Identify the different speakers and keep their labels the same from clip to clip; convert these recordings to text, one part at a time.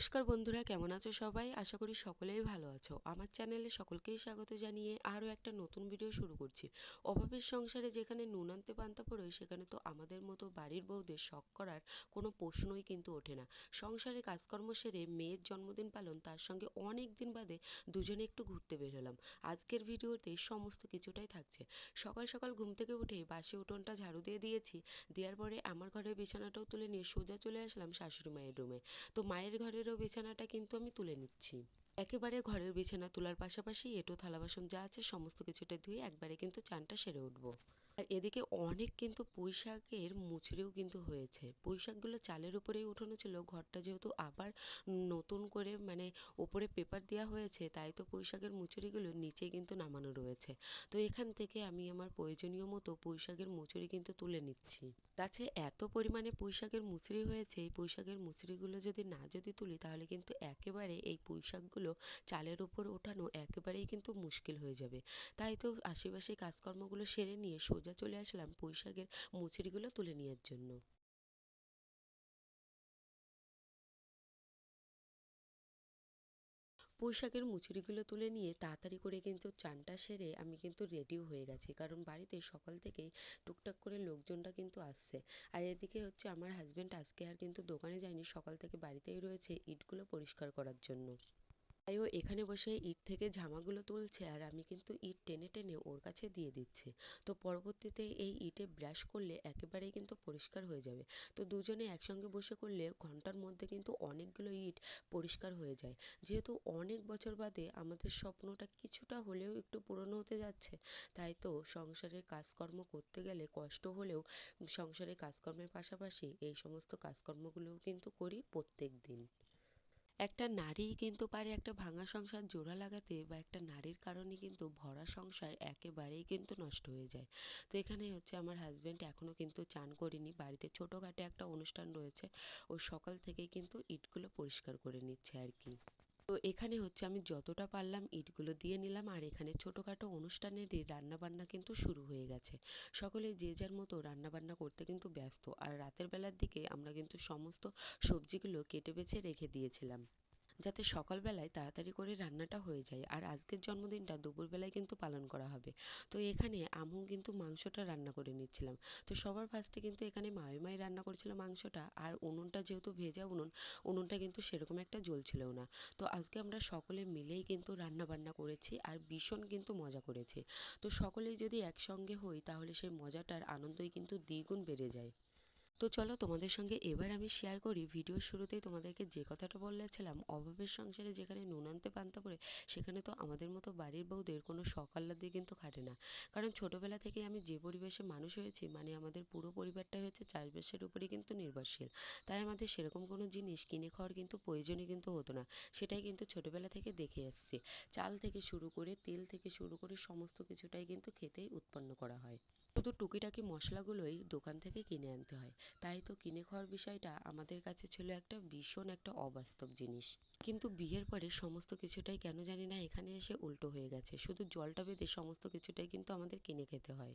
Speaker 1: নমস্কার বন্ধুরা, কেমন আছো সবাই? আশা করি সকলেই ভালো আছো। আমার চ্যানেলে সকলকেই স্বাগত জানিয়ে আরও একটা নতুন ভিডিও শুরু করছি। অভাবের সংসারে যেখানে নুন আনতে পান্তা পড়োয় সেখানে তো আমাদের মতো বাড়ির বউদের শখ করার কোনো প্রশ্নই কিন্তু ওঠে না। সংসারে কাজকর্ম সেরে মেয়ের জন্মদিন পালন, তার সঙ্গে অনেক দিন বাদে দুজনে একটু ঘুরতে বের হলাম। আজকের ভিডিওতে সমস্ত কিছুটাই থাকছে। সকাল সকাল ঘুম থেকে উঠে বাসি উঠোনটা ঝাড়ু দিয়ে দিয়েছি। দেওয়ার পরে আমার ঘরের বিছানাটাও তুলে নিয়ে সোজা চলে আসলাম শাশুড়ি মায়ের রুমে তো মায়ের ঘরেরও বিছানাটা কিন্তু আমি তুলে নিচ্ছি। একেবারে ঘরের বিছানা তোলার পাশাপাশি এঁটো থালা বাসন যা আছে সমস্ত কিছুটা ধুয়ে একবারে কিন্তু চানটা সেরে উঠবো। আর এদিকে অনেক কিন্তু পুঁই শাকের মুচড়িও কিন্তু হয়েছে। পুঁই শাকগুলো চালের উপরেই উঠানো ছিল, ঘরটা যেহেতু আবার নতুন করে মানে ওপরে পেপার দেওয়া হয়েছে, তাই তো পুঁই শাকের মুচড়িগুলো নিচে কিন্তু নামানো রয়েছে। তো এখান থেকে আমি আমার প্রয়োজনীয় মতো পুঁই শাকের মুচড়ি কিন্তু তুলে নিচ্ছি। গাছে এত পরিমাণে পুঁই শাকের মুচড়ি হয়েছে, এই পুঁই শাকের মুচড়িগুলো যদি না যদি তুলি, তাহলে কিন্তু একেবারে এই পুঁই শাকগুলো চালের উপর ওঠানো একেবারেই কিন্তু মুশকিল হয়ে যাবে। তাই তো আশেপাশে কাজকর্মগুলো সেরে নিয়ে সোজা চলে আসলাম পুঁই শাকের মুচড়িগুলো তুলে নেওয়ার জন্য। পুঁই শাকের মুচড়িগুলো তুলে নিয়ে তাড়াতাড়ি করে কিন্তু চানটা সেরে আমি কিন্তু রেডিও হয়ে গেছি, কারণ বাড়িতে সকাল থেকেই টুকটাক করে লোকজনটা কিন্তু আসছে। আর এদিকে হচ্ছে আমার হাজবেন্ড আজকে আর কিন্তু দোকানে যায়নি, সকাল থেকে বাড়িতেই রয়েছে, ইটগুলো পরিষ্কার করার জন্য। তাই ও এখানে বসে ইট থেকে ঝামাগুলো তুলছে আর আমি কিন্তু ইট টেনে টেনে ওর কাছে দিয়ে দিচ্ছি। তো পরবর্তীতে এই ইটে ব্রাশ করলে একেবারেই কিন্তু পরিষ্কার হয়ে যাবে। তো দুজনে একসঙ্গে বসে করলে ঘণ্টার মধ্যে কিন্তু অনেকগুলো ইট পরিষ্কার হয়ে যায়। যেহেতু অনেক বছর বাদে আমাদের স্বপ্নটা কিছুটা হলেও একটু পূরণ হতে যাচ্ছে, তাই তো সংসারের কাজকর্ম করতে গেলে কষ্ট হলেও সংসারের কাজকর্মের পাশাপাশি এই সমস্ত কাজকর্মগুলোও কিন্তু করি প্রত্যেক দিন একটা নারী কিন্তু পারে একটা ভাঙা সংসার, জোড়া লাগাতে বা একটা নারীর কারণে কিন্তু ভরা সংসার একেবারেই কিন্তু নষ্ট হয়ে যায়। তো এখানে হচ্ছে আমার হাজব্যান্ড এখনও কিন্তু চান করেনি। বাড়িতে ছোটোখাটো একটা অনুষ্ঠান রয়েছে ও সকাল থেকেই কিন্তু ইটগুলো পরিষ্কার করে নিচ্ছে আর কি। তো এখানে হচ্ছে আমি যতটা পারলাম ইটগুলো দিয়ে নিলাম। আর এখানে ছোটোখাটো অনুষ্ঠানেরই রান্নাবান্না কিন্তু শুরু হয়ে গেছে। সকলে যে যার মতো রান্নাবান্না করতে কিন্তু ব্যস্ত। আর রাতের বেলার দিকে আমরা কিন্তু সমস্ত সবজিগুলো কেটে বেছে রেখে দিয়েছিলাম। যাতে সকালবেলায় তাড়াতাড়ি করে রান্নাটা হয়ে যায়। আর আজকের জন্মদিনটা দুপুরবেলায় কিন্তু পালন করা হবে। তো এখানে আমু কিন্তু মাংসটা রান্না করে নিচ্ছিলাম। তো সবার ফার্স্টে কিন্তু এখানে মাই রান্না করেছিল মাংসটা। আর উনুনটা যেহেতু ভেজা উনুন, উনুনটা কিন্তু সেরকম একটা জ্বলছিলও না। তো আজকে আমরা সকলে মিলেই কিন্তু রান্না বান্না করেছি আর ভীষণ কিন্তু মজা করেছি। তো সকলেই যদি একসঙ্গে হই তাহলে সেই মজাটার আনন্দই কিন্তু দ্বিগুণ বেড়ে যায়। তো চলো তোমাদের সঙ্গে এবার আমি শেয়ার করি ভিডিওর শুরুতেই তোমাদেরকে যে কথাটা বলেছিলাম, অভাবের সংসারে যেখানে নুন আনতে পান্তা পড়ে সেখানে তো আমাদের মতো বাড়ির বউদের কোনো আহ্লাদে কিন্তু খাটে না। কারণ ছোটবেলা থেকে আমি যে পরিবেশে মানুষ হয়েছি মানে আমাদের পুরো পরিবারটা হয়েছে চাষবাসের উপরই কিন্তু নির্ভরশীল। তাই আমাদের সেরকম কোনো জিনিস কিনে খাওয়ার কিন্তু প্রয়োজনই কিন্তু হতো না, সেটাই কিন্তু ছোটবেলা থেকে দেখে এসছি। চাল থেকে শুরু করে, তেল থেকে শুরু করে সমস্ত কিছুটাই কিন্তু খেতেই উৎপন্ন করা হয়। শুধু টুকিটাকি মশলাগুলোই দোকান থেকে কিনে আনতে হয়। তাই তো কিনে খাওয়ার বিষয়টা আমাদের কাছে ছিল একটা ভীষণ একটা অবাস্তব জিনিস। কিন্তু বিয়ের পরে সমস্ত কিছুটাই কেন জানি না এখানে এসে উল্টো হয়ে গেছে। শুধু জলটা বেঁধে সমস্ত কিছুটাই কিন্তু আমাদের কিনে খেতে হয়।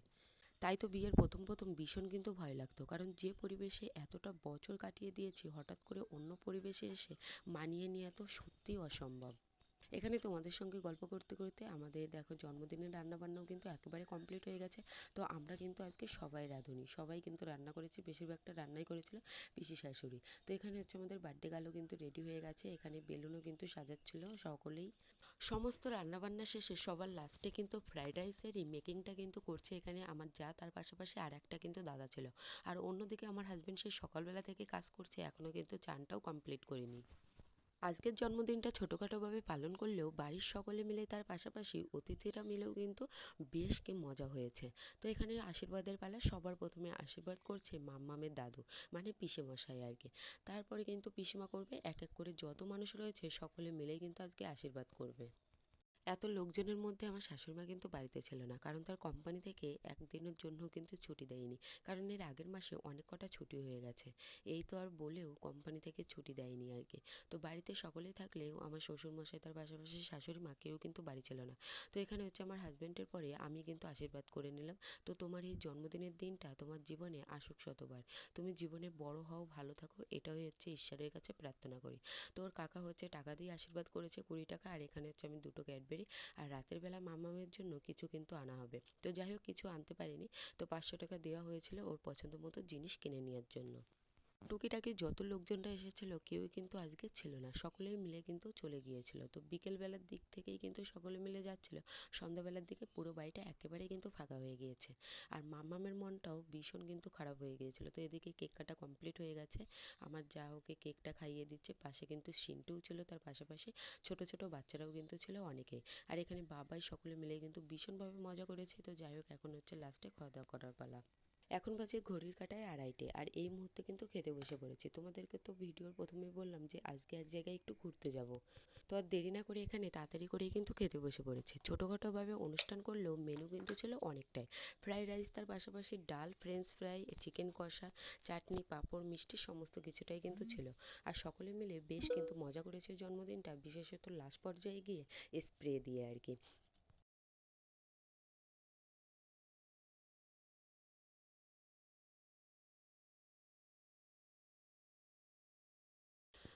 Speaker 1: তাই তো বিয়ের প্রথম প্রথম ভীষণ কিন্তু ভয় লাগতো। কারণ যে পরিবেশে এতটা বছর কাটিয়ে দিয়েছি, হঠাৎ করে অন্য পরিবেশে এসে মানিয়ে নেওয়া তো সত্যিই অসম্ভব। এখানে তোমাদের সঙ্গে গল্প করতে করতে আমাদের দেখো জন্মদিনের রান্না বান্নাও কিন্তু একেবারে কমপ্লিট হয়ে গেছে। তো আমরা কিন্তু আজকে সবাই রাঁধুনি। সবাই কিন্তু রান্না করেছি, বেশিরভাগটা রান্নাই করেছিল পিসি শাশুড়ি। তো এখানে হচ্ছে আমাদের বার্থডে গালও কিন্তু রেডি হয়ে গেছে। এখানে বেলুনও কিন্তু সাজাচ্ছিল সকলেই। সমস্ত রান্নাবান্না শেষে সবার লাস্টে কিন্তু ফ্রাইড রাইসেরই মেকিংটা কিন্তু করছে এখানে আমার যা, তার পাশাপাশি আর একটা কিন্তু দাদা ছিল। আর অন্যদিকে আমার হাজবেন্ড সেই সকালবেলা থেকে কাজ করছে, এখনও কিন্তু চানটাও কমপ্লিট করিনি। আজকের জন্মদিনটা ছোটোখাটোভাবে পালন করলেও বাড়ির সকলে মিলে তার পাশাপাশি অতিথিরা মিলেও কিন্তু বেশ কি মজা হয়েছে। তো এখানে আশীর্বাদের পালা, সবার প্রথমে আশীর্বাদ করছে মাম্মামের দাদু মানে পিসেমশাই আর কি। তারপরে কিন্তু পিসিমা করবে, এক এক করে যত মানুষ রয়েছে, সকলে মিলেই কিন্তু আজকে আশীর্বাদ করবে। এত লোকজনের মধ্যে আমার শাশুড়ি মা কিন্তু বাড়িতে ছিল না। কারণ তার কোম্পানি থেকে একদিনের জন্য কিন্তু ছুটি দেয়নি। কারণ এর আগের মাসে অনেক কটা ছুটি হয়ে গেছে। এই তো আর বলেও কোম্পানি থেকে ছুটি দেয়নি আর কি। তো বাড়িতে সকলেই থাকলেও আমার শ্বশুর মশাই তার পাশাপাশি শাশুড়ি মা কেউ কিন্তু বাড়ি ছিল না। তো এখানে হচ্ছে আমার হাজবেন্ডের পরে আমি কিন্তু আশীর্বাদ করে নিলাম। তো তোমার এই জন্মদিনের দিনটা তোমার জীবনে আসুক শতবার। তুমি জীবনে বড় হও, ভালো থাকো, এটাই হচ্ছে ঈশ্বরের কাছে প্রার্থনা করি। তো ওর কাকা হচ্ছে টাকা দিয়ে আশীর্বাদ করেছে কুড়ি টাকা, আর এখানে হচ্ছে আমি দুটো ক্যাডবেরি আর রাতের বেলা মামামের জন্য কিছু কিন্তু আনা হবে। তো যাই হোক, কিছু আনতে পারিনি। তো পাঁচশো টাকা দেওয়া হয়েছিল ওর পছন্দ মতো জিনিস কিনে নেওয়ার জন্য। টুকিটাকি যত লোকজনরা এসেছিল, কেউই কিন্তু আজকে ছিল না। সকলেই মিলে কিন্তু চলে গিয়েছিল। তো বিকেল বেলার দিক থেকেই কিন্তু সকলে মিলে যাচ্ছিল। সন্ধ্যাবেলার দিকে পুরো বাড়িটা একেবারেই কিন্তু ফাঁকা হয়ে গিয়েছে। আর মামামের মনটাও ভীষণ কিন্তু খারাপ হয়ে গিয়েছিল। তো এদিকে কেক কাটা কমপ্লিট হয়ে গেছে। আমার যা ওকে কেকটা খাইয়ে দিচ্ছে, পাশে কিন্তু সিন্টুও ছিল। তার পাশাপাশি ছোট ছোট বাচ্চারাও কিন্তু ছিল অনেকেই। আর এখানে বাবাই সকলে মিলে কিন্তু ভীষণভাবে মজা করেছে। তো যাই হোক, এখন হচ্ছে লাস্টে খাওয়া দাওয়া করার পালা। এখন বাজে ঘড়ির কাঁটায় আড়াইটে আর এই মুহূর্তে কিন্তু খেতে বসে পড়েছি। তোমাদেরকে তো ভিডিওর প্রথমেই বললাম যে আজকে এক জায়গায় একটু ঘুরতে যাব। তো আর দেরি না করে এখানে তাড়াতাড়ি করেই কিন্তু খেতে বসে পড়েছি। ছোটোখাটোভাবে অনুষ্ঠান করলেও মেনু কিন্তু ছিল অনেকটাই। ফ্রাইড রাইস তার পাশাপাশি ডাল ফ্রেঞ্চ ফ্রাই চিকেন কষা চাটনি পাঁপড় মিষ্টি সমস্ত কিছুটাই কিন্তু ছিল। আর সকলে মিলে বেশ কিন্তু মজা করেছে জন্মদিনটা। বিশেষত লাস্ট পর্যায়ে গিয়ে স্প্রে দিয়ে আর কি।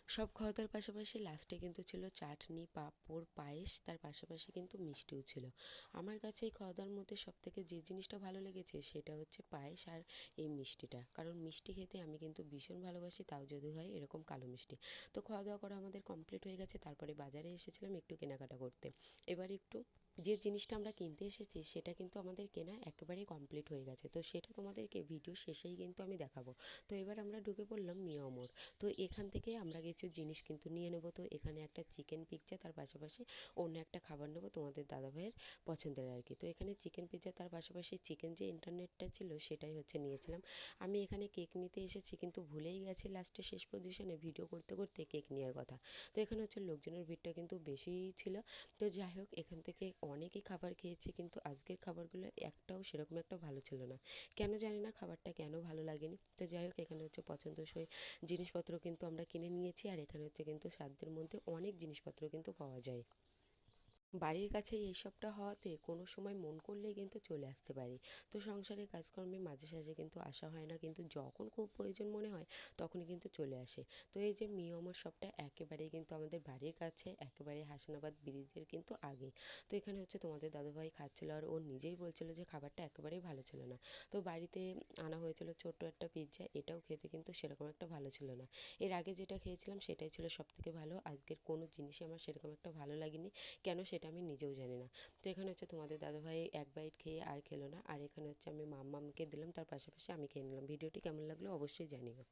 Speaker 1: সব খাওয়া দাওয়ার পাশাপাশি লাস্টে কিন্তু ছিল চাটনি, পাঁপড়, পায়েস, তার পাশাপাশি কিন্তু মিষ্টিও ছিল। আমার কাছে এই খাওয়া দাওয়ার মধ্যে সব থেকে যে জিনিসটা ভালো লেগেছে সেটা হচ্ছে পায়েস আর এই মিষ্টিটা। কারণ মিষ্টি খেতে আমি কিন্তু ভীষণ ভালোবাসি, তাও যদি হয় এরকম কালো মিষ্টি। তো খাওয়া দাওয়া করা আমাদের কমপ্লিট হয়ে গেছে, তারপরে বাজারে এসেছিলাম একটু কেনাকাটা করতে। এবার একটু যে জিনিসটা আমরা কিনতে এসেছি, সেটা কিন্তু আমাদের কেনা একেবারেই কমপ্লিট হয়ে গেছে। তো সেটা তোমাদেরকে ভিডিও শেষেই কিন্তু আমি দেখাবো। তো এবার আমরা ঢুকে পড়লাম মিয়ামোর তো এখান থেকে আমরা কিছু জিনিস কিন্তু নিয়ে নেব। তো এখানে একটা চিকেন পিৎজা তার পাশাপাশি অন্য একটা খাবার নেব তোমাদের দাদা ভাইয়ের পছন্দের আর কি। তো এখানে চিকেন পিৎজা তার পাশাপাশি চিকেন যে ইন্টারনেটটা ছিল, সেটাই হচ্ছে নিয়েছিলাম। আমি এখানে কেক নিতে এসেছি, কিন্তু ভুলেই গেছি লাস্টে শেষ পজিশনে ভিডিও করতে করতে কেক নেওয়ার কথা। তো এখানে হচ্ছে লোকজনের ভিড়টা কিন্তু বেশিই ছিল। তো যাই হোক, এখান থেকে অনেকই খাবার খেয়েছি, কিন্তু আজকের খাবারগুলো একটাও সেরকম একটা ভালো ছিল না। কেন জানি না খাবারটা কেন ভালো লাগেনি। তো যাই হোক, এখানে হচ্ছে পছন্দসই জিনিসপত্র কিন্তু আমরা কিনে নিয়েছি, আর এখানে হচ্ছে কিন্তু সাধ্যের মধ্যে অনেক জিনিসপত্র কিন্তু পাওয়া যায়। বাড়ির কাছে এইসবটা হওয়াতে কোনো সময় মন করলেই কিন্তু চলে আসতে পারি। তো সংসারের কাজকর্মে মাঝে সাঝে কিন্তু আসা হয় না, কিন্তু যখন খুব প্রয়োজন মনে হয় তখনই কিন্তু চলে আসে। তো এই যে মিয়মর শপটা একেবারেই কিন্তু আমাদের বাড়ির কাছে একেবারে হাসনাবাদ ব্রিজের কিন্তু আগে। তো এখানে হচ্ছে তোমাদের দাদুভাই খাচ্ছিল আর ও নিজেই বলছিল যে খাবারটা একেবারেই ভালো ছিল না। তো বাড়িতে আনা হয়েছিল ছোট্ট একটা পিৎজা এটাও খেতে কিন্তু সেরকম একটা ভালো ছিল না। এর আগে যেটা খেয়েছিলাম সেটাই ছিল সব থেকে ভালো। আজকের কোনো জিনিসই আমার সেরকম একটা ভালো লাগেনি। কেন সেটা আমি নিজেও জানি না। তো এখানে হচ্ছে তোমাদের দাদাভাই এক বাইট খেয়ে আর খেলো না। আর এখানে হচ্ছে আমি মাম্মামকে দিলাম, তার পাশাপাশি আমি খেয়ে নিলাম। ভিডিওটি কেমন লাগল অবশ্যই জানিও।